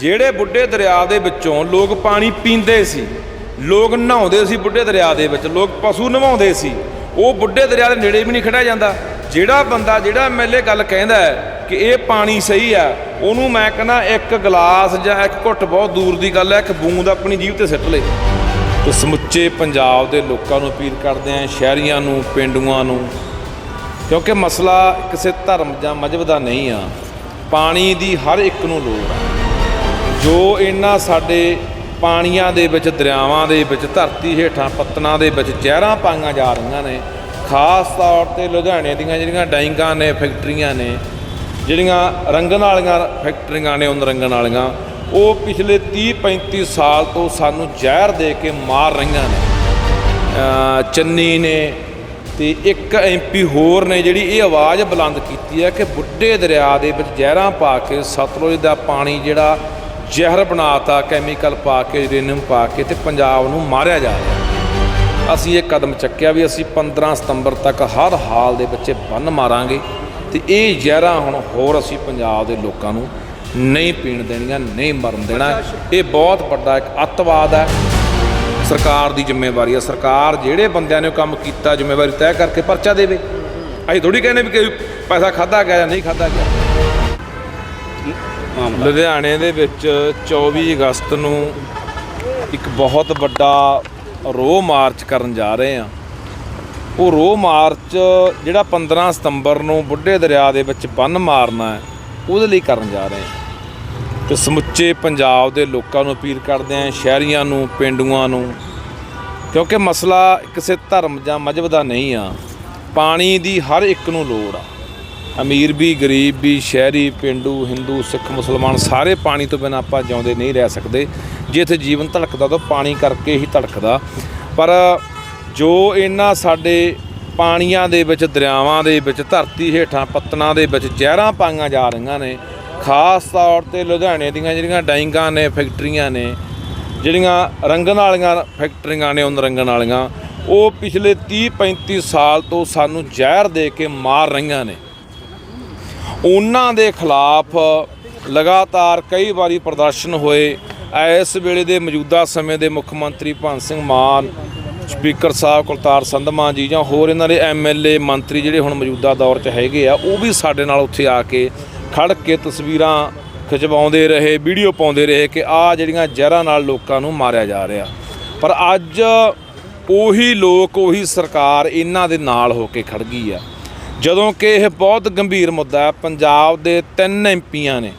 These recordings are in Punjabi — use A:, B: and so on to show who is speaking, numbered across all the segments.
A: ਜਿਹੜੇ ਬੁੱਢੇ ਦਰਿਆ ਦੇ ਵਿੱਚੋਂ ਲੋਕ ਪਾਣੀ ਪੀਂਦੇ ਸੀ, ਲੋਕ ਨਹਾਉਂਦੇ ਸੀ ਬੁੱਢੇ ਦਰਿਆ ਦੇ ਵਿੱਚ, ਲੋਕ ਪਸ਼ੂ ਨਵਾਉਂਦੇ ਸੀ, ਉਹ ਬੁੱਢੇ ਦਰਿਆ ਦੇ ਨੇੜੇ ਵੀ ਨਹੀਂ ਖੜਿਆ ਜਾਂਦਾ। ਜਿਹੜਾ ਬੰਦਾ, ਜਿਹੜਾ ਐਮਐਲਏ ਗੱਲ ਕਹਿੰਦਾ ਕਿ ਇਹ ਪਾਣੀ ਸਹੀ ਆ ਉਹਨੂੰ ਮੈਂ ਕਹਿੰਦਾ ਇੱਕ ਗਲਾਸ ਜਾਂ ਇੱਕ ਘੁੱਟ ਬਹੁਤ ਦੂਰ ਦੀ ਗੱਲ ਹੈ, ਇੱਕ ਬੂੰਦ ਆਪਣੀ ਜੀਭ ਤੇ ਸਿੱਟ ਲੇ। ਤੇ ਸਮੁੱਚੇ ਪੰਜਾਬ ਦੇ ਲੋਕਾਂ ਨੂੰ ਅਪੀਲ ਕਰਦੇ ਆਂ ਸ਼ਹਿਰੀਆਂ ਨੂੰ, ਪਿੰਡੂਆਂ ਨੂੰ, ਕਿਉਂਕਿ ਮਸਲਾ ਕਿਸੇ ਧਰਮ ਜਾਂ ਮਜ਼ਹਬ ਦਾ ਨਹੀਂ ਆ, ਪਾਣੀ ਦੀ ਹਰ ਇੱਕ ਨੂੰ ਲੋੜ ਆ। ਜੋ ਇਹਨਾਂ ਸਾਡੇ ਪਾਣੀਆਂ ਦੇ ਵਿੱਚ, ਦਰਿਆਵਾਂ ਦੇ ਵਿੱਚ, ਧਰਤੀ ਹੇਠਾਂ ਪੱਤਨਾਂ ਦੇ ਵਿੱਚ ਜ਼ਹਿਰਾਂ ਪਾਈਆਂ ਜਾ ਰਹੀਆਂ ਨੇ, ਖਾਸ ਤੌਰ ਤੇ ਲੁਧਿਆਣੇ ਦੀਆਂ ਜਿਹੜੀਆਂ ਡਾਈਂਗਾਂ ਨੇ, ਫੈਕਟਰੀਆਂ ਨੇ, ਜਿਹੜੀਆਂ ਰੰਗਣ ਵਾਲੀਆਂ ਫੈਕਟਰੀਆਂ ਨੇ ਉਹਨਾਂ ਰੰਗਣ ਵਾਲੀਆਂ, ਉਹ ਪਿਛਲੇ 30 35 ਸਾਲ ਤੋਂ ਸਾਨੂੰ ਜ਼ਹਿਰ ਦੇ ਕੇ ਮਾਰ ਰਹੀਆਂ ਨੇ। ਚੰਨੀ ਨੇ ਤੇ ਇੱਕ ਐਮਪੀ ਹੋਰ ਨੇ ਜਿਹੜੀ ਇਹ ਆਵਾਜ਼ ਬੁਲੰਦ ਕੀਤੀ ਹੈ ਕਿ ਬੁੱਢੇ ਦਰਿਆ ਦੇ ਵਿੱਚ ਜ਼ਹਿਰਾਂ ਪਾ ਕੇ ਸਤਲੁਜ ਦਾ ਪਾਣੀ ਜਿਹੜਾ ਜ਼ਹਿਰ ਬਣਾਤਾ, ਕੈਮੀਕਲ ਪਾ ਕੇ, ਯੂਰੇਨੀਅਮ ਪਾ ਕੇ ਤੇ ਪੰਜਾਬ ਨੂੰ ਮਾਰਿਆ ਜਾ ਰਿਹਾ। ਅਸੀਂ ਇਹ ਕਦਮ ਚੱਕਿਆ ਵੀ ਅਸੀਂ 15 ਸਤੰਬਰ ਤੱਕ ਹਰ ਹਾਲ ਦੇ ਵਿੱਚ ਬੰਨ ਮਾਰਾਂਗੇ ਤੇ ਇਹ ਜ਼ਹਿਰਾਂ ਹੁਣ ਹੋਰ ਅਸੀਂ ਪੰਜਾਬ ਦੇ ਲੋਕਾਂ ਨੂੰ ਨਹੀਂ ਪੀਣ ਦੇਣੀਆਂ, ਨਹੀਂ ਮਰਨ ਦੇਣਾ। ਇਹ ਬਹੁਤ ਵੱਡਾ ਇੱਕ ਅੱਤਵਾਦ ਹੈ। ਸਰਕਾਰ ਦੀ ਜ਼ਿੰਮੇਵਾਰੀ ਹੈ। ਸਰਕਾਰ ਜਿਹੜੇ ਬੰਦਿਆਂ ਨੇ ਉਹ ਕੰਮ ਕੀਤਾ, ਜ਼ਿੰਮੇਵਾਰੀ ਤੈਅ ਕਰਕੇ ਪਰਚਾ ਦੇਵੇ। ਅਸੀਂ ਥੋੜੀ ਕਹਿੰਦੇ ਵੀ ਕਿ ਪੈਸਾ ਖਾਦਾ ਗਿਆ ਜਾਂ ਨਹੀਂ ਖਾਦਾ ਗਿਆ। ਲੁਧਿਆਣੇ ਦੇ ਵਿੱਚ 24 ਅਗਸਤ ਨੂੰ ਇੱਕ ਬਹੁਤ ਵੱਡਾ ਰੋਹ ਮਾਰਚ ਕਰਨ ਜਾ ਰਹੇ ਆ ਉਹ ਰੋਹ ਮਾਰਚ ਜਿਹੜਾ 15 ਸਤੰਬਰ ਨੂੰ ਬੁੱਢੇ ਦਰਿਆ ਦੇ ਵਿੱਚ ਬੰਨ ਮਾਰਨਾ ਹੈ, ਉਹਦੇ ਲਈ ਕਰਨ ਜਾ ਰਹੇ ਆ ਤੇ ਸਮੁੱਚੇ ਪੰਜਾਬ ਦੇ ਲੋਕਾਂ ਨੂੰ ਅਪੀਲ ਕਰਦੇ ਆਂ ਸ਼ਹਿਰੀਆਂ ਨੂੰ, ਪਿੰਡੂਆਂ ਨੂੰ, ਕਿਉਂਕਿ ਮਸਲਾ ਕਿਸੇ ਧਰਮ ਜਾਂ ਮਜ਼ਹਬ ਦਾ ਨਹੀਂ ਆ, ਪਾਣੀ ਦੀ ਹਰ ਇੱਕ ਨੂੰ ਲੋੜ ਆ। ਅਮੀਰ ਵੀ, ਗਰੀਬ ਵੀ, ਸ਼ਹਿਰੀ, ਪਿੰਡੂ, ਹਿੰਦੂ, ਸਿੱਖ, ਮੁਸਲਮਾਨ ਸਾਰੇ ਪਾਣੀ ਤੋਂ ਬਿਨਾਂ ਆਪਾਂ ਜਿਉਂਦੇ ਨਹੀਂ ਰਹਿ ਸਕਦੇ। ਜੇ ਇੱਥੇ ਜੀਵਨ ਧੜਕਦਾ ਤਾਂ ਪਾਣੀ ਕਰਕੇ ਹੀ ਧੜਕਦਾ। ਪਰ ਜੋ ਇਹਨਾਂ ਸਾਡੇ ਪਾਣੀਆਂ ਦੇ ਵਿੱਚ, ਦਰਿਆਵਾਂ ਦੇ ਵਿੱਚ, ਧਰਤੀ ਹੇਠਾਂ ਪੱਤਨਾਂ ਦੇ ਵਿੱਚ ਜ਼ਹਿਰਾਂ ਪਾਈਆਂ ਜਾ ਰਹੀਆਂ ਨੇ, ਖਾਸ ਤੌਰ ਤੇ ਲੁਧਿਆਣੇ ਦੀਆਂ ਜਿਹੜੀਆਂ ਡਾਈਂਗਾਂ ਨੇ, ਫੈਕਟਰੀਆਂ ਨੇ, ਜਿਹੜੀਆਂ ਰੰਗਣ ਵਾਲੀਆਂ ਫੈਕਟਰੀਆਂ ਨੇ ਉਹਨਾਂ ਰੰਗਣ ਵਾਲੀਆਂ, ਉਹ ਪਿਛਲੇ 30 35 ਸਾਲ ਤੋਂ ਸਾਨੂੰ ਜ਼ਹਿਰ ਦੇ ਕੇ ਮਾਰ ਰਹੀਆਂ ਨੇ। ਉਹਨਾਂ ਦੇ ਖਿਲਾਫ ਲਗਾਤਾਰ ਕਈ ਵਾਰੀ ਪ੍ਰਦਰਸ਼ਨ ਹੋਏ। ਇਸ ਵੇਲੇ ਦੇ ਮੌਜੂਦਾ ਸਮੇਂ ਦੇ ਮੁੱਖ ਮੰਤਰੀ ਭਗਵੰਤ ਸਿੰਘ ਮਾਨ, ਸਪੀਕਰ ਸਾਹਿਬ ਕੁਲਤਾਰ ਸੰਧਮਾ ਜੀ ਜਾਂ ਹੋਰ ਇਹਨਾਂ ਦੇ ਐਮਐਲਏ ਮੰਤਰੀ ਜਿਹੜੇ ਹੁਣ ਮੌਜੂਦਾ ਦੌਰ 'ਚ ਹੈਗੇ ਆ, ਉਹ ਵੀ ਸਾਡੇ ਨਾਲ ਉੱਥੇ ਆ ਕੇ ਖੜ ਕੇ ਤਸਵੀਰਾਂ ਖਿਚਵਾਉਂਦੇ ਰਹੇ, ਵੀਡੀਓ ਪਾਉਂਦੇ ਰਹੇ ਕਿ ਆ ਜਿਹੜੀਆਂ ਜ਼ਹਿਰਾਂ ਨਾਲ ਲੋਕਾਂ ਨੂੰ ਮਾਰਿਆ ਜਾ ਰਿਹਾ। ਪਰ ਅੱਜ ਉਹੀ ਲੋਕ, ਉਹੀ ਸਰਕਾਰ ਇਹਨਾਂ ਦੇ ਨਾਲ ਹੋ ਕੇ ਖੜ ਗਈ ਆ। ਜਦੋਂ ਕਿ ਇਹ ਬਹੁਤ ਗੰਭੀਰ ਮੁੱਦਾ ਹੈ, ਪੰਜਾਬ ਦੇ ਤਿੰਨ ਐਮਪੀਆਂ ਨੇ,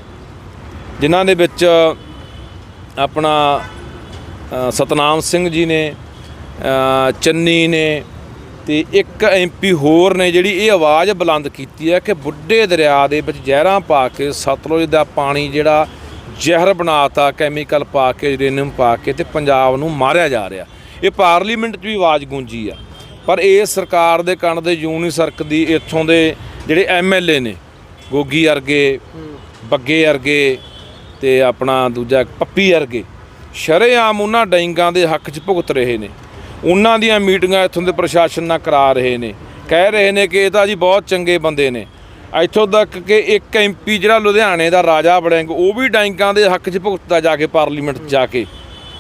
A: ਜਿਨ੍ਹਾਂ ਦੇ ਵਿੱਚ ਆਪਣਾ ਸਤਨਾਮ ਸਿੰਘ ਜੀ ਨੇ ਚੰਨੀ ਨੇ ਤੇ ਇੱਕ ਐਮਪੀ ਹੋਰ ਨੇ ਜਿਹੜੀ ਇਹ ਆਵਾਜ਼ ਬੁਲੰਦ ਕੀਤੀ ਹੈ ਕਿ ਬੁੱਢੇ ਦਰਿਆ ਦੇ ਵਿੱਚ ਜ਼ਹਿਰਾਂ ਪਾ ਕੇ, ਸਤਲੁਜ ਦਾ ਪਾਣੀ ਜਿਹੜਾ ਜ਼ਹਿਰ ਬਣਾਤਾ, ਕੈਮੀਕਲ ਪਾ ਕੇ, ਯੂਰੇਨੀਅਮ ਪਾ ਕੇ ਤੇ ਪੰਜਾਬ ਨੂੰ ਮਾਰਿਆ ਜਾ ਰਿਹਾ। ਇਹ ਪਾਰਲੀਮੈਂਟ 'ਚ ਵੀ ਆਵਾਜ਼ ਗੂੰਜੀ ਆ। ਪਰ ਇਹ ਸਰਕਾਰ ਦੇ ਕੰਨ ਦੇ ਜੂੰ ਨਹੀਂ ਸਰਕਦੀ ਇੱਥੋਂ ਦੇ ਜਿਹੜੇ ਐਮਐਲਏ ਨੇ, ਗੋਗੀ ਵਰਗੇ, ਬੱਗੇ ਵਰਗੇ ਤੇ ਆਪਣਾ ਦੂਜਾ ਪੱਪੀ ਵਰਗੇ, ਸ਼ਰੇਆਮ ਉਹਨਾਂ ਡਾਈਂਗਾਂ ਦੇ ਹੱਕ 'ਚ ਭੁਗਤ ਰਹੇ ਨੇ। ਉਹਨਾਂ ਦੀਆਂ ਮੀਟਿੰਗਾਂ ਇੱਥੋਂ ਦੇ ਪ੍ਰਸ਼ਾਸਨ ਨਾਲ ਕਰਾ ਰਹੇ ਨੇ। ਕਹਿ ਰਹੇ ਨੇ ਕਿ ਇਹ ਤਾਂ ਜੀ ਬਹੁਤ ਚੰਗੇ ਬੰਦੇ ਨੇ। ਇੱਥੋਂ ਤੱਕ ਕਿ ਇੱਕ ਐਮਪੀ ਜਿਹੜਾ ਲੁਧਿਆਣੇ ਦਾ ਰਾਜਾ ਬੜਿੰਗ ਉਹ ਵੀ ਡਾਈਂਗਾਂ ਦੇ ਹੱਕ 'ਚ ਭੁਗਤਦਾ ਜਾ ਕੇ ਪਾਰਲੀਮੈਂਟ 'ਚ ਜਾ ਕੇ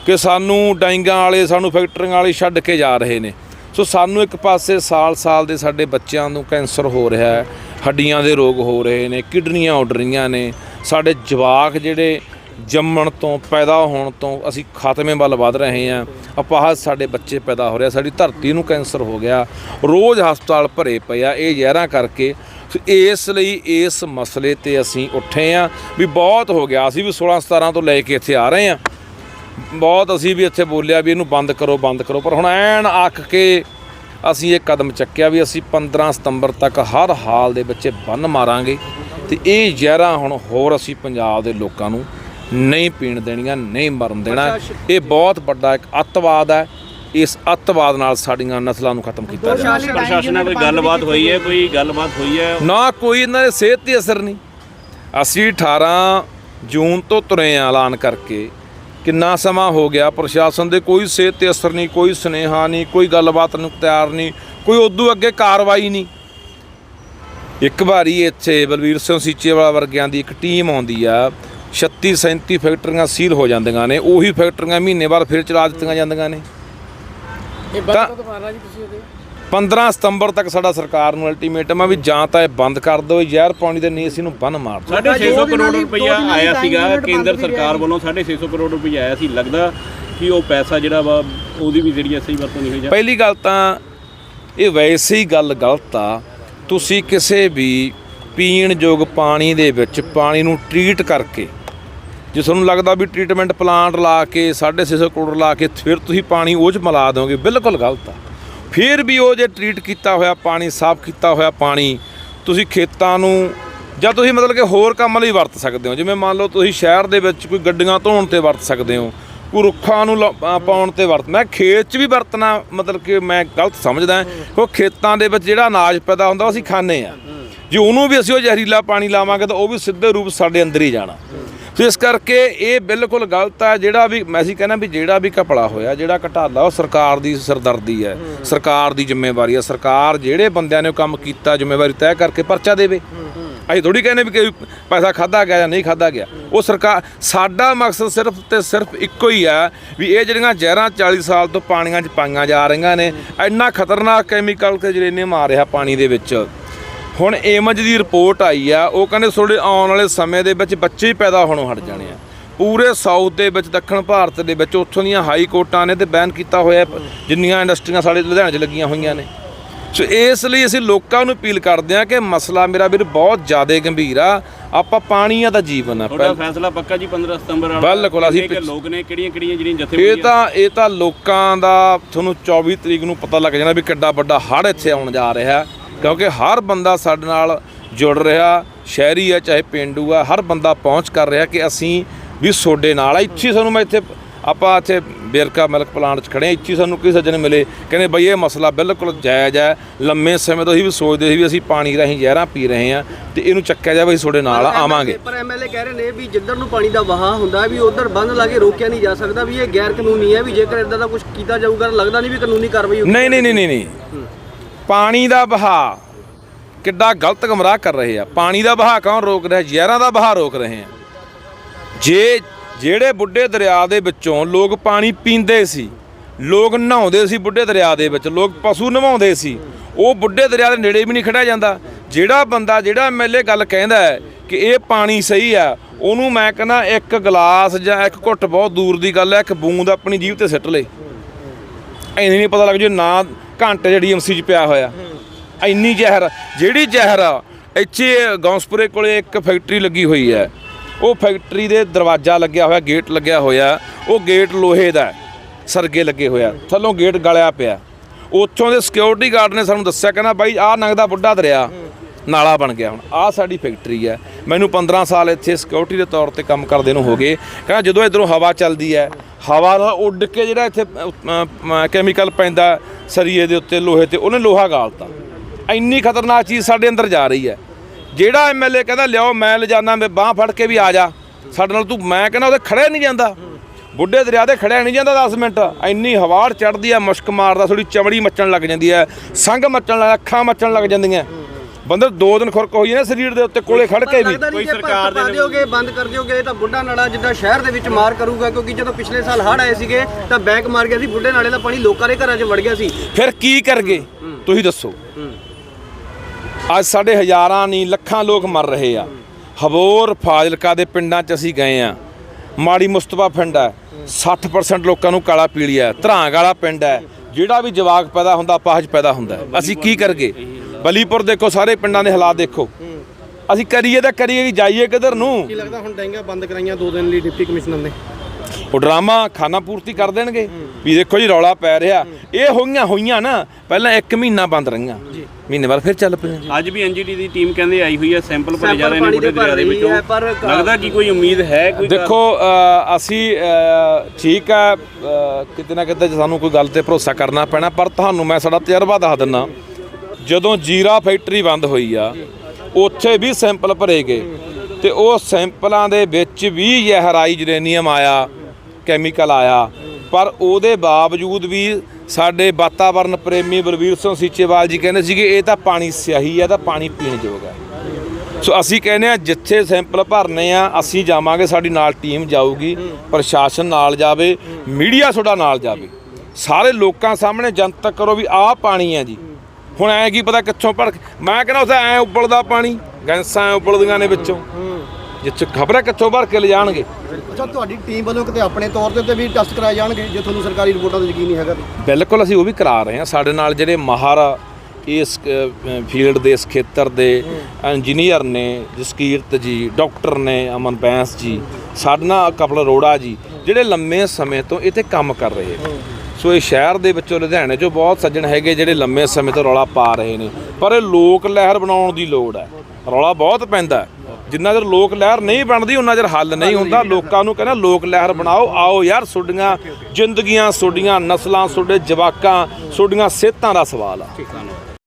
A: ਕਿ ਸਾਨੂੰ ਡਾਈਂਗਾਂ ਵਾਲੇ, ਸਾਨੂੰ ਫੈਕਟਰੀਆਂ ਵਾਲੇ ਛੱਡ ਕੇ ਜਾ ਰਹੇ ਨੇ। ਸੋ ਸਾਨੂੰ ਇੱਕ ਪਾਸੇ ਸਾਲ-ਸਾਲ ਦੇ ਸਾਡੇ ਬੱਚਿਆਂ ਨੂੰ ਕੈਂਸਰ ਹੋ ਰਿਹਾ ਹੈ, ਹੱਡੀਆਂ ਦੇ ਰੋਗ ਹੋ ਰਹੇ ਨੇ, ਕਿਡਨੀਆਂ ਉੱਡ ਰਹੀਆਂ ਨੇ, ਸਾਡੇ ਜਵਾਕ ਜਿਹੜੇ ਜੰਮਣ ਤੋਂ ਪੈਦਾ ਹੋਣ ਤੋਂ ਅਸੀਂ ਖਾਤਮੇ ਵੱਲ ਵਧ ਰਹੇ ਹਾਂ, ਅਪਾਹਜ ਸਾਡੇ ਬੱਚੇ ਪੈਦਾ ਹੋ ਰਿਹਾ ਸਾਡੀ ਧਰਤੀ ਨੂੰ ਕੈਂਸਰ ਹੋ ਗਿਆ, ਰੋਜ਼ ਹਸਪਤਾਲ ਭਰੇ ਪਏ ਆ, ਇਹ ਜ਼ਹਿਰਾਂ ਕਰਕੇ ਇਸ ਲਈ ਇਸ ਮਸਲੇ ਤੇ ਅਸੀਂ ਉੱਠੇ ਆ ਵੀ ਬਹੁਤ ਹੋ ਗਿਆ, ਅਸੀਂ ਵੀ 16 17 ਤੋਂ ਲੈ ਕੇ ਇੱਥੇ ਆ ਰਹੇ ਆ ਬਹੁਤ ਅਸੀਂ ਵੀ ਇੱਥੇ ਬੋਲਿਆ ਵੀ ਇਹਨੂੰ ਬੰਦ ਕਰੋ ਬੰਦ ਕਰੋ। ਪਰ ਹੁਣ ਐਨ ਅੱਕ ਕੇ ਅਸੀਂ ਇਹ ਕਦਮ ਚੱਕਿਆ ਵੀ ਅਸੀਂ 15 ਸਤੰਬਰ ਤੱਕ ਹਰ ਹਾਲ ਦੇ ਵਿੱਚ ਬੰਨ ਮਾਰਾਂਗੇ ਤੇ ਇਹ ਜ਼ਹਿਰਾਂ ਹੁਣ ਹੋਰ ਅਸੀਂ ਪੰਜਾਬ ਦੇ ਲੋਕਾਂ ਨੂੰ ਨਹੀਂ ਪੀਣ ਦੇਣੀਆਂ ਨਹੀਂ ਮਰਨ ਦੇਣਾ। ਇਹ ਬਹੁਤ ਵੱਡਾ ਇੱਕ ਅੱਤਵਾਦ ਹੈ। ਇਸ ਅੱਤਵਾਦ ਨਾਲ ਸਾਡੀਆਂ ਨਸਲਾਂ ਨੂੰ ਖਤਮ ਕੀਤਾ ਜਾਵੇ।
B: ਪ੍ਰਸ਼ਾਸਨ ਨਾਲ ਕੋਈ ਗੱਲਬਾਤ ਹੋਈ ਹੈ ਕੋਈ ਗੱਲਬਾਤ ਹੋਈ ਹੈ?
A: ਨਾ ਕੋਈ ਇਹਨਾਂ ਦੇ ਸਿਹਤ ਤੇ ਅਸਰ ਨਹੀਂ। ਅਸੀਂ 18 ਜੂਨ ਤੋਂ ਤੁਰੇ ਐਲਾਨ ਕਰਕੇ ਕਿੰਨਾ ਸਮਾਂ ਹੋ ਗਿਆ, ਪ੍ਰਸ਼ਾਸਨ ਦੇ ਕੋਈ ਸਿਹਤ ਤੇ ਅਸਰ ਨਹੀਂ, ਕੋਈ ਸੁਨੇਹਾ ਨਹੀਂ, ਕੋਈ ਗੱਲਬਾਤ ਨੂੰ ਤਿਆਰ ਨਹੀਂ, ਕੋਈ ਉਦੋਂ ਅੱਗੇ ਕਾਰਵਾਈ ਨਹੀਂ। ਇੱਕ ਵਾਰੀ ਇੱਥੇ ਬਲਵੀਰ ਸਿੰਘ ਸੀਚੇਵਾਲਾ ਵਰਗਿਆਂ ਦੀ ਇੱਕ ਟੀਮ ਆਉਂਦੀ ਆ 36 37 ਫੈਕਟਰੀਆਂ ਸੀਲ ਹੋ ਜਾਂਦੀਆਂ ਨੇ, ਉਹੀ ਫੈਕਟਰੀਆਂ ਮਹੀਨੇ ਬਾਅਦ ਫਿਰ ਚਲਾ ਦਿੱਤੀਆਂ ਜਾਂਦੀਆਂ ਨੇ।
C: ਇਹ
A: ਤਾਂ-
C: ਬੰਦ ਜੀ ਤੁਸੀਂ ਉਹਦੇ।
A: 15 ਸਤੰਬਰ ਤੱਕ ਸਾਡਾ ਸਰਕਾਰ ਨੂੰ ਅਲਟੀਮੇਟਮ ਆ ਵੀ ਜਾਂ ਤਾਂ ਇਹ ਬੰਦ ਕਰ ਦਿਓ ਜ਼ਹਿਰ ਪਾਣੀ ਦੇ ਨੀਸ ਇਹਨੂੰ ਬੰਨ ਮਾਰ ਦਿਓ
B: ਸਾਢੇ ਛੇ
C: ਦੋ
B: ਸੌ
C: ਦਿਨਾਂ
B: ਕਰੋੜ
C: ਦੀ-
B: ਰੁਪਈਆ ਆਇਆ ਸੀਗਾ ਕੇਂਦਰ ਸਰਕਾਰ। ਵੱਲੋਂ 650 ਕਰੋੜ ਰੁਪਈਆ ਆਇਆ ਸੀ ਲੱਗਦਾ ਕਿ ਉਹ ਪੈਸਾ ਜਿਹੜਾ ਵਾ ਉਹਦੀ ਵੀ ਜਿਹੜੀ ਸਹੀ ਵਰਤੋਂ ਨਹੀਂ ਹੋਈ ਜਾਂ
A: ਪਹਿਲੀ ਗੱਲ ਤਾਂ ਇਹ ਵੈਸੇ ਹੀ ਗੱਲ ਗਲਤ ਆ ਤੁਸੀਂ ਕਿਸੇ ਵੀ ਪੀਣ ਯੋਗ ਪਾਣੀ ਦੇ ਵਿੱਚ ਪਾਣੀ ਨੂੰ ਟਰੀਟ ਕਰਕੇ ਜੇ ਤੁਹਾਨੂੰ ਲੱਗਦਾ ਵੀ ਟ੍ਰੀਟਮੈਂਟ ਪਲਾਂਟ ਲਾ ਕੇ 650 ਕਰੋੜ ਲਾ ਕੇ ਫਿਰ ਤੁਸੀਂ ਪਾਣੀ ਉਹ 'ਚ ਮਿਲਾ ਦੋਗੇ ਬਿਲਕੁਲ ਗਲਤ ਆ ਫਿਰ ਵੀ ਉਹ ਜੇ ਟਰੀਟ ਕੀਤਾ ਹੋਇਆ, ਪਾਣੀ ਸਾਫ਼ ਕੀਤਾ ਹੋਇਆ ਪਾਣੀ, ਤੁਸੀਂ ਖੇਤਾਂ ਨੂੰ ਜਾਂ ਤੁਸੀਂ ਮਤਲਬ ਕਿ ਹੋਰ ਕੰਮ ਲਈ ਵਰਤ ਸਕਦੇ ਹੋ। ਜਿਵੇਂ ਮੰਨ ਲਓ ਤੁਸੀਂ ਸ਼ਹਿਰ ਦੇ ਵਿੱਚ ਕੋਈ ਗੱਡੀਆਂ ਧੋਣ ਤੇ ਵਰਤ ਸਕਦੇ ਹੋ, ਕੋਈ ਰੁੱਖਾਂ ਨੂੰ ਲਾ- ਪਾਉਣ ਤੇ ਵਰਤ। ਮੈਂ ਖੇਤ 'ਚ ਵੀ ਵਰਤਣਾ ਮਤਲਬ ਕਿ ਮੈਂ ਗਲਤ ਸਮਝਦਾ ਕਿ ਖੇਤਾਂ ਦੇ ਵਿੱਚ ਜਿਹੜਾ ਅਨਾਜ ਪੈਦਾ ਹੁੰਦਾ, ਉਹ ਅਸੀਂ ਖਾਂਦੇ ਆ ਜੇ ਉਹਨੂੰ ਵੀ ਅਸੀਂ ਉਹ ਜ਼ਹਿਰੀਲਾ ਪਾਣੀ ਲਾਵਾਂਗੇ, ਤਾਂ ਉਹ ਵੀ ਸਿੱਧੇ ਰੂਪ ਸਾਡੇ ਅੰਦਰ ਹੀ ਜਾਣਾ। ਸੋ ਇਸ ਕਰਕੇ ਇਹ ਬਿਲਕੁਲ ਗਲਤ ਹੈ ਜਿਹੜਾ ਵੀ ਮੈਂ ਅਸੀਂ ਕਹਿੰਦਾ ਵੀ ਜਿਹੜਾ ਵੀ ਘਪਲਾ ਹੋਇਆ ਜਿਹੜਾ ਘਟਾਲਾ ਉਹ ਸਰਕਾਰ ਦੀ ਸਰਦਰਦੀ ਹੈ ਸਰਕਾਰ ਦੀ ਜ਼ਿੰਮੇਵਾਰੀ ਹੈ। ਸਰਕਾਰ ਜਿਹੜੇ ਬੰਦਿਆਂ ਨੇ ਉਹ ਕੰਮ ਕੀਤਾ ਜ਼ਿੰਮੇਵਾਰੀ ਤੈਅ ਕਰਕੇ ਪਰਚਾ ਦੇਵੇ। ਅਸੀਂ ਥੋੜੀ ਕਹਿੰਦੇ ਵੀ ਕਿ ਪੈਸਾ ਖਾਦਾ ਗਿਆ ਜਾਂ ਨਹੀਂ ਖਾਦਾ ਗਿਆ। ਉਹ ਸਰਕਾਰ ਸਾਡਾ ਮਕਸਦ ਸਿਰਫ ਤੇ ਸਿਰਫ ਇੱਕੋ ਹੀ ਆ ਵੀ ਇਹ ਜਿਹੜੀਆਂ ਜ਼ਹਿਰਾਂ 40 ਸਾਲ ਤੋਂ ਪਾਣੀਆਂ 'ਚ ਪਾਈਆਂ ਜਾ ਰਹੀਆਂ ਨੇ ਇੰਨਾ ਖਤਰਨਾਕ ਕੈਮੀਕਲ ਤੇ ਜਰੇਨੀਅਮ ਆ ਰਿਹਾ ਪਾਣੀ ਦੇ ਵਿੱਚ। ਹੁਣ ਏਮਜ ਦੀ ਰਿਪੋਰਟ ਆਈ ਆ ਉਹ ਕਹਿੰਦੇ ਤੁਹਾਡੇ ਆਉਣ ਵਾਲੇ ਸਮੇਂ ਦੇ ਵਿੱਚ ਬੱਚੇ ਹੀ ਪੈਦਾ ਹੋਣੋਂ ਹਟ ਜਾਣੇ ਆ। ਪੂਰੇ ਸਾਊਥ ਦੇ ਵਿੱਚ ਦੱਖਣ ਭਾਰਤ ਦੇ ਵਿੱਚ ਉੱਥੋਂ ਦੀਆਂ ਹਾਈ ਕੋਰਟਾਂ ਨੇ ਤੇ ਬੈਨ ਕੀਤਾ ਹੋਇਆ ਜਿੰਨੀਆਂ ਇੰਡਸਟਰੀਆਂ ਸਾਡੇ ਲੁਧਿਆਣੇ 'ਚ ਲੱਗੀਆਂ ਹੋਈਆਂ ਨੇ। ਸੋ ਇਸ ਲਈ ਅਸੀਂ ਲੋਕਾਂ ਨੂੰ ਅਪੀਲ ਕਰਦੇ ਹਾਂ ਕਿ ਮਸਲਾ ਮੇਰਾ ਵੀਰ ਬਹੁਤ ਜ਼ਿਆਦਾ ਗੰਭੀਰ ਆ। ਆਪਾਂ ਪਾਣੀ ਆ ਤਾਂ ਜੀਵਨ ਆ
B: ਤੁਹਾਡਾ ਫੈਸਲਾ ਪੱਕਾ ਜੀ 15 ਸਤੰਬਰ
A: ਬਿਲਕੁਲ, ਅਸੀਂ
B: ਕੁ ਲੋਕ ਨੇ ਕਿਹੜੀਆਂ ਕਿਹੜੀਆਂ ਜਿਹੜੀਆਂ
A: ਇਹ
B: ਜਥੇਬੰਦੀਆਂ
A: ਤਾਂ ਇਹ ਤਾਂ ਲੋਕਾਂ ਦਾ ਤੁਹਾਨੂੰ 24 ਤਰੀਕ ਨੂੰ ਪਤਾ ਲੱਗ ਜਾਣਾ ਵੀ ਕਿੱਡਾ ਵੱਡਾ ਹੜ੍ਹ ਇੱਥੇ ਆਉਣ ਜਾ ਰਿਹਾ। ਕਿਉਂਕਿ ਹਰ ਬੰਦਾ ਸਾਡੇ ਨਾਲ ਜੁੜ ਰਿਹਾ ਸ਼ਹਿਰੀ ਆ ਚਾਹੇ ਪਿੰਡੂ ਆ ਹਰ ਬੰਦਾ ਪਹੁੰਚ ਕਰ ਰਿਹਾ ਕਿ ਅਸੀਂ ਵੀ ਸੋਡੇ ਨਾਲ ਆ। ਇੱਥੇ ਹੀ ਸਾਨੂੰ ਮੈਂ ਇੱਥੇ ਆਪਾਂ ਇੱਥੇ ਬੇਰਕਾ ਮਿਲਕ ਪਲਾਂਟ 'ਚ ਖੜੇ ਇੱਥੇ ਹੀ ਸਾਨੂੰ ਕਿਸੇ ਸੱਜਣ ਮਿਲੇ ਕਹਿੰਦੇ ਬਈ ਇਹ ਮਸਲਾ ਬਿਲਕੁਲ ਜਾਇਜ਼ ਹੈ ਲੰਮੇ ਸਮੇਂ ਤੋਂ ਅਸੀਂ ਵੀ ਸੋਚਦੇ ਸੀ ਵੀ ਅਸੀਂ ਪਾਣੀ ਰਾਹੀਂ ਜ਼ਹਿਰਾਂ ਪੀ ਰਹੇ ਆ ਤੇ ਇਹਨੂੰ ਚੱਕਿਆ ਜਾਵੇ ਅਸੀਂ ਤੁਹਾਡੇ ਨਾਲ ਆਵਾਂਗੇ।
D: ਪਰ ਐਮਐਲਏ ਕਹਿ ਰਹੇ ਨੇ ਵੀ ਜਿੱਧਰ ਨੂੰ ਪਾਣੀ ਦਾ ਵਹਾਅ ਹੁੰਦਾ ਵੀ ਉਧਰ ਬੰਦ ਲਾ ਕੇ ਰੋਕਿਆ ਨਹੀਂ ਜਾ ਸਕਦਾ ਵੀ ਇਹ ਗੈਰ ਕਾਨੂੰਨੀ ਹੈ ਵੀ ਜੇਕਰ ਇਦਾਂ ਦਾ ਕੁਝ ਕੀਤਾ ਜਾਊਗਾ ਲੱਗਦਾ ਨਹੀਂ ਵੀ ਕਾਨੂੰਨੀ ਕਾਰਵਾਈ ਹੋਊਗੀ
A: ਨਹੀਂ ਨਹੀਂ ਨਹੀਂ ਨਹੀਂ ਪਾਣੀ ਦਾ ਵਹਾਅ ਕਿੱਡਾ ਗਲਤ ਗਮਰਾਹ ਕਰ ਰਹੇ ਆ। ਪਾਣੀ ਦਾ ਵਹਾਅ ਕੌਣ ਰੋਕ ਰਿਹਾ? ਜ਼ਹਿਰਾਂ ਦਾ ਵਹਾਅ ਰੋਕ ਰਹੇ ਆ। ਜੇ ਜਿਹੜੇ ਬੁੱਢੇ ਦਰਿਆ ਦੇ ਵਿੱਚੋਂ ਲੋਕ ਪਾਣੀ ਪੀਂਦੇ ਸੀ, ਲੋਕ ਨਹਾਉਂਦੇ ਸੀ ਬੁੱਢੇ ਦਰਿਆ ਦੇ ਵਿੱਚ, ਲੋਕ ਪਸ਼ੂ ਨਵਾਉਂਦੇ ਸੀ, ਉਹ ਬੁੱਢੇ ਦਰਿਆ ਦੇ ਨੇੜੇ ਵੀ ਨਹੀਂ ਖੜਿਆ ਜਾਂਦਾ। ਜਿਹੜਾ ਬੰਦਾ, ਜਿਹੜਾ ਐਮਐਲਏ ਗੱਲ ਕਹਿੰਦਾ ਹੈ ਕਿ ਇਹ ਪਾਣੀ ਸਹੀ ਆ, ਉਹਨੂੰ ਮੈਂ ਕਹਿੰਦਾ ਇੱਕ ਗਲਾਸ ਜਾਂ ਇੱਕ ਘੁੱਟ ਬਹੁਤ ਦੂਰ ਦੀ ਗੱਲ ਹੈ, ਇੱਕ ਬੂੰਦ ਆਪਣੀ ਜੀਭ ਤੇ ਸਿੱਟ ਲੇ। ਐਨੀ ਨਹੀਂ ਪਤਾ ਲੱਗ ਜੇ ਨਾ ਘੰਟੇ ਜਿਹੜੀ ਐਮਸੀ ਚ ਪਿਆ ਹੋਇਆ। ਇੰਨੀ ਜ਼ਹਿਰ, ਜਿਹੜੀ ਜ਼ਹਿਰ ਆ, ਇੱਥੇ ਗੌਂਸਪੁਰੇ ਕੋਲੇ ਇੱਕ ਫੈਕਟਰੀ ਲੱਗੀ ਹੋਈ ਹੈ। ਉਹ ਫੈਕਟਰੀ ਦੇ ਦਰਵਾਜ਼ਾ ਲੱਗਿਆ ਹੋਇਆ, ਗੇਟ ਲੱਗਿਆ ਹੋਇਆ। ਉਹ ਗੇਟ ਲੋਹੇ ਦਾ ਸਰਗੇ ਲੱਗੇ ਹੋਇਆ ਥੱਲੋਂ ਗੇਟ ਗਲਿਆ ਪਿਆ। ਉੱਥੋਂ ਦੇ ਸਿਕਿਉਰਿਟੀ ਗਾਰਡ ਨੇ ਸਾਨੂੰ ਦੱਸਿਆ, ਕਹਿੰਦਾ, ਬਾਈ, ਆਹ ਨੰਗਦਾ ਬੁੱਢਾ ਦਰਿਆ। ਨਾਲਾ ਬਣ ਗਿਆ ਹੁਣ। ਆਹ ਸਾਡੀ ਫੈਕਟਰੀ ਹੈ। ਮੈਨੂੰ 15 ਸਾਲ ਇੱਥੇ ਸਿਕਿਉਰਿਟੀ ਦੇ ਤੌਰ ਤੇ ਕੰਮ ਕਰਦੇ ਨੂੰ ਹੋ ਗਏ। ਕਹਿੰਦਾ ਜਦੋਂ ਇਧਰੋਂ ਹਵਾ ਚੱਲਦੀ ਹੈ, ਹਵਾ ਦਾ ਉੱਡ ਕੇ ਜਿਹੜਾ ਇੱਥੇ ਕੈਮੀਕਲ ਪੈਂਦਾ ਸਰੀਏ ਦੇ ਉੱਤੇ, ਲੋਹੇ ਤੇ, ਉਹਨੇ ਲੋਹਾ ਗਾਲਤਾ ਇੰਨੀ ਖਤਰਨਾਕ ਚੀਜ਼ ਸਾਡੇ ਅੰਦਰ ਜਾ ਰਹੀ ਹੈ। ਜਿਹੜਾ ਐਮਐਲਏ ਕਹਿੰਦਾ, ਲਿਆਓ, ਮੈਂ ਲਿਜਾਣਾ ਮੈਂ ਬਾਹ ਫੜ ਕੇ ਵੀ ਆ ਜਾ। ਸਾਡੇ ਨਾਲ ਤੂੰ, ਮੈਂ ਕਹਿੰਦਾ, ਉਹਦੇ ਖੜਿਆ ਨਹੀਂ ਜਾਂਦਾ। ਬੁੱਢੇ ਦਰਿਆ ਤੇ ਖੜਿਆ ਨਹੀਂ ਜਾਂਦਾ 10 ਮਿੰਟ। ਇੰਨੀ ਹਵਾੜ ਚੜਦੀ ਆ ਮੁਸ਼ਕ ਮਾਰਦਾ ਥੋੜੀ ਚਮੜੀ ਮੱਚਣ ਲੱਗ ਜਾਂਦੀ ਹੈ ਸੰਗ ਮੱਚਣ ਲੱਗ, ਅੱਖਾਂ ਮੱਚਣ ਲੱਗ ਜਾਂਦੀਆਂ। ਬੰਦੇ ਦੋ ਦਿਨ ਖੁਰਕ ਹੋਈ ਨਾ ਸਰੀਰ ਦੇ ਉੱਤੇ ਕੋਲੇ ਖੜ ਕੇ ਵੀ।
D: ਲੱਗਦਾ ਨਹੀਂ
B: ਕੋਈ
D: ਜੇ
B: ਸਰਕਾਰ ਦੇ
D: ਦਿਓਗੇ ਬੰਦ ਕਰ ਦਿਓਗੇ ਤਾਂ ਬੁੱਢਾ ਨਾਲਾ ਜਿੱਦਾਂ ਸ਼ਹਿਰ ਦੇ ਵਿੱਚ ਮਾਰ ਕਰੂਗਾ ਕਿਉਂਕਿ ਜਦੋਂ ਪਿਛਲੇ ਸਾਲ ਹੜ੍ਹ ਆਏ ਸੀਗੇ ਤਾਂ ਬੈਕ ਮਾਰ ਗਿਆ ਸੀ ਬੁੱਢੇ ਨਾਲੇ ਦਾ ਪਾਣੀ ਲੋਕਾਂ ਦੇ ਘਰਾਂ 'ਚ ਵੜ ਗਿਆ ਸੀ।
A: ਫਿਰ ਕੀ ਕਰਗੇ? ਤੁਸੀਂ ਦੱਸੋ। ਅੱਜ ਸਾਡੇ ਹਜ਼ਾਰਾਂ ਨਹੀਂ ਲੱਖਾਂ ਲੋਕ ਮਰ ਰਹੇ ਆ। ਹਬੋਰ ਫਾਜ਼ਿਲਕਾ ਦੇ ਪਿੰਡਾਂ 'ਚ ਅਸੀਂ ਗਏ ਆ। ਮਾੜੀ ਮੁਸਤਫਾ ਪਿੰਡ ਹੈ 60% ਲੋਕਾਂ ਨੂੰ ਕਾਲਾ ਪੀਲੀਆ। ਹੈ ਧਰਾਂਗ ਵਾਲਾ ਪਿੰਡ ਹੈ ਜਿਹੜਾ ਵੀ ਜਵਾਕ ਪੈਦਾ ਹੁੰਦਾ ਪਾਹਜ ਪੈਦਾ ਹੁੰਦਾ। ਅਸੀਂ ਕੀ ਕਰਗੇ? ਬਲੀਪੁਰ ਦੇਖੋ ਸਾਰੇ ਪਿੰਡਾਂ ਦੇ ਹਾਲਾਤ ਦੇਖੋ। ਅਸੀਂ ਕਰੀਏ ਤਾਂ ਕਰੀਏ ਕਿ ਜਾਈਏ ਕਿਧਰ ਨੂੰ।
C: ਕੀ ਲੱਗਦਾ ਹੁਣ ਡੈਂਗਾ ਬੰਦ ਕਰਾਈਆਂ ਦੋ ਦਿਨ ਲਈ ਡਿਪਟੀ ਕਮਿਸ਼ਨਰ ਨੇ?
A: ਉਹ ਡਰਾਮਾ ਖਾਨਾ ਪੂਰਤੀ ਕਰ ਦੇਣਗੇ। ਵੀ ਦੇਖੋ ਜੀ ਰੌਲਾ ਪੈ ਰਿਹਾ। ਇਹ ਹੋਈਆਂ ਹੋਈਆਂ ਨਾ ਪਹਿਲਾਂ 1 ਮਹੀਨਾ ਬੰਦ ਰਹੀਆਂ। ਮਹੀਨੇ ਬਾਅਦ ਫਿਰ ਚੱਲ ਪਈਆਂ
B: ਅੱਜ ਵੀ ਐਨਜੀਟੀ ਦੀ ਟੀਮ ਕਹਿੰਦੇ ਆਈ ਹੋਈ ਹੈ ਸੈਂਪਲ ਭਰੇ ਜਾ ਰਹੇ ਨੇ ਬੁੱਢੇ ਦਰਿਆ ਦੇ ਵਿੱਚੋਂ।
D: ਹੈ,
B: ਲੱਗਦਾ ਕਿ ਕੋਈ ਉਮੀਦ ਹੈ ਕੋਈ
A: ਦੇਖੋ ਅਸੀਂ ਠੀਕ ਆ ਅ, ਕਿਤੇ ਨਾ ਕਿਤੇ ਸਾਨੂੰ ਕੋਈ ਗੱਲ ਤੇ ਭਰੋਸਾ ਕਰਨਾ ਪੈਣਾ ਪਰ ਤੁਹਾਨੂੰ ਮੈਂ ਸਾਡਾ ਤਜਰਬਾ ਦੱਸ ਦਿੰਨਾ। ਜਦੋਂ ਜੀਰਾ ਫੈਕਟਰੀ ਬੰਦ ਹੋਈ ਆ, ਉੱਥੇ ਵੀ ਸੈਂਪਲ ਭਰੇ ਗਏ। ਤੇ ਉਹ ਸੈਂਪਲਾਂ ਦੇ ਵਿੱਚ ਵੀ ਜ਼ਹਿਰਾਈ ਯੂਰੇਨੀਅਮ ਆਇਆ, ਕੈਮੀਕਲ ਆਇਆ। ਪਰ ਉਹਦੇ ਬਾਵਜੂਦ ਵੀ ਸਾਡੇ ਵਾਤਾਵਰਣ ਪ੍ਰੇਮੀ ਬਲਵੀਰ ਸਿੰਘ ਸੀਚੇਵਾਲ ਜੀ ਕਹਿੰਦੇ ਸੀਗੇ, ਇਹ ਤਾਂ ਪਾਣੀ ਸਿਆਹੀ ਹੈ ਤਾਂ ਪਾਣੀ ਪੀਣ ਯੋਗ ਹੈ ਸੋ ਅਸੀਂ ਕਹਿੰਦੇ ਆ ਜਿੱਥੇ ਸੈਂਪਲ ਭਰਨੇ ਆ, ਅਸੀਂ ਜਾਵਾਂਗੇ, ਸਾਡੀ ਨਾਲ ਟੀਮ ਜਾਊਗੀ, ਪ੍ਰਸ਼ਾਸਨ ਨਾਲ ਜਾਵੇ, ਮੀਡੀਆ ਤੁਹਾਡਾ ਨਾਲ ਜਾਵੇ। ਸਾਰੇ ਲੋਕਾਂ ਸਾਹਮਣੇ ਜਨਤਕ ਕਰੋ ਵੀ ਆਹ ਪਾਣੀ ਹੈ ਜੀ। ਹੁਣ ਐ ਕੀ ਪਤਾ ਕਿੱਥੋਂ ਭੜ ਮੈਂ ਕਹਿੰਦਾ ਉੱਥੇ ਐ ਉੱਬਲਦਾ ਪਾਣੀ ਗੈਂਸਾਂ ਐਂ ਉੱਬਲਦੀਆਂ ਨੇ ਵਿੱਚੋਂ। ਜਿੱਥੇ ਖਬਰ ਕਿੱਥੋਂ ਭਰ ਕੇ ਲਿਜਾਣਗੇ?
E: ਅੱਛਾ ਤੁਹਾਡੀ ਟੀਮ ਵੱਲੋਂ ਕਿਤੇ ਆਪਣੇ ਤੌਰ ਤੇ ਤੇ ਵੀ ਟੈਸਟ ਕਰਾਏ ਜਾਣਗੇ ਜੇ ਤੁਹਾਨੂੰ ਸਰਕਾਰੀ ਰਿਪੋਰਟਾਂ ਤੇ ਯਕੀਨ ਨਹੀਂ ਹੈਗਾ
A: ਬਿਲਕੁਲ ਅਸੀਂ ਉਹ ਵੀ ਕਰਾ ਰਹੇ ਹਾਂ। ਸਾਡੇ ਨਾਲ ਜਿਹੜੇ ਮਾਹਰ ਇਸ ਫੀਲਡ ਦੇ ਇਸ ਖੇਤਰ ਦੇ ਇੰਜੀਨੀਅਰ ਨੇ ਜਸਕੀਰਤ ਜੀ ਡਾਕਟਰ ਨੇ ਅਮਨ ਬੈਂਸ ਜੀ ਸਾਡੇ ਨਾਲ ਕਪਲ ਅਰੋੜਾ ਜੀ ਜਿਹੜੇ ਲੰਮੇ ਸਮੇਂ ਤੋਂ ਇੱਥੇ ਕੰਮ ਕਰ ਰਹੇ ਨੇ। ਸੋ ਇਹ ਸ਼ਹਿਰ ਦੇ ਵਿੱਚੋਂ ਲੁਧਿਆਣੇ 'ਚੋਂ ਬਹੁਤ ਸੱਜਣ ਹੈਗੇ ਜਿਹੜੇ ਲੰਮੇ ਸਮੇਂ ਤੋਂ ਰੌਲਾ ਪਾ ਰਹੇ ਨੇ। ਪਰ ਇਹ ਲੋਕ ਲਹਿਰ ਬਣਾਉਣ ਦੀ ਲੋੜ ਹੈ। ਰੌਲਾ ਬਹੁਤ ਪੈਂਦਾ ਜਿੰਨਾ ਚਿਰ ਲੋਕ ਲਹਿਰ ਨਹੀਂ ਬਣਦੀ ਉਹਨਾਂ ਚਿਰ ਹੱਲ ਨਹੀਂ ਹੁੰਦਾ। ਲੋਕਾਂ ਨੂੰ ਕਹਿੰਦਾ, ਲੋਕ ਲਹਿਰ ਬਣਾਓ, ਆਓ ਯਾਰ ਤੁਹਾਡੀਆਂ ਜ਼ਿੰਦਗੀਆਂ ਤੁਹਾਡੀਆਂ ਨਸਲਾਂ ਤੁਹਾਡੇ ਜਵਾਕਾਂ ਤੁਹਾਡੀਆਂ ਸਿਹਤਾਂ ਦਾ ਸਵਾਲ ਆ।